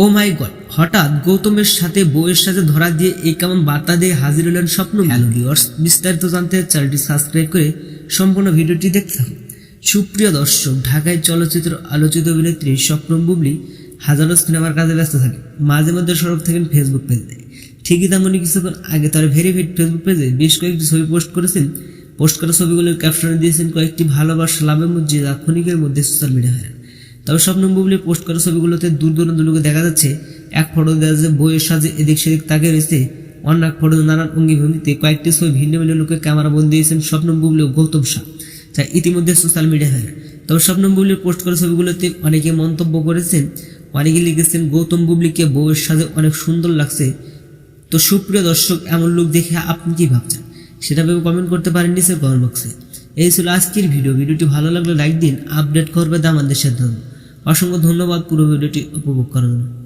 ও মাই god, হঠাৎ গৌতমের সাথে বউয়ের সাথে ধরা দিয়ে এই কেমন বার্তা দিয়ে হাজির হলেন স্বপ্ন হ্যালো ভিউয়ার্স বিস্তারিত জানতে চ্যানেলটি সাবস্ক্রাইব করে সম্পূর্ণ ভিডিওটি দেখতে থাকুন। সুপ্রিয় দর্শক, ঢাকায় চলচ্চিত্র আলোচিত অভিনেত্রী স্বপ্নম বুবলি হাজারো সিনেমার কাজে ব্যস্ত থাকে। মাঝে মধ্যে সড়ক থাকেন ফেসবুক পেজে ঠিকই তেমনই কিছুক্ষণ আগে তার ভেরিফাইড ফেসবুক পেজে বেশ কয়েকটি ছবি পোস্ট করেছেন। পোস্ট করা ছবিগুলোর ক্যাপশনে দিয়েছেন, কয়েকটি ভালোবাসা লাভের মধ্যে ক্ষণিকের মধ্যে সোশ্যাল মিডিয়া হয় তবে স্বপ্ন বুবলি পোস্ট করা ছবিগুলোতে দূর দূরান্ত লোকে দেখা যাচ্ছে। এক ফটো দেখা যাচ্ছে বইয়ের সাজে, এদিক সেদিক তাকে রয়েছে। অন্য এক ফটো নানান অঙ্গি ভঙ্গিতে কয়েকটি ছবি ভিন্ন ভিন্ন লোকে ক্যামেরা বন্দি দিয়েছেন স্বপ্ন ও গৌতম শাহ, যা ইতিমধ্যে সোশ্যাল মিডিয়া হয়। তবে স্বপ্ন বুবলির পোস্ট করা ছবিগুলোতে অনেকে মন্তব্য করেছেন, অনেকে লিখেছেন, গৌতম বুবলিকে বউয়ের সাজে অনেক সুন্দর লাগছে। তো সুপ্রিয় দর্শক, এমন লোক দেখে আপনি কি ভাবছেন? সেটা ভেবে কমেন্ট করতে পারেন নিচের কমেন্ট বক্সে এই ছিল আজকের ভিডিও ভিডিওটি ভালো লাগলে লাইক দিন আপডেট করবে দাম দেশের ধর্ম অসংখ্য ধন্যবাদ পুরো ভিডিওটি উপভোগ করার জন্য।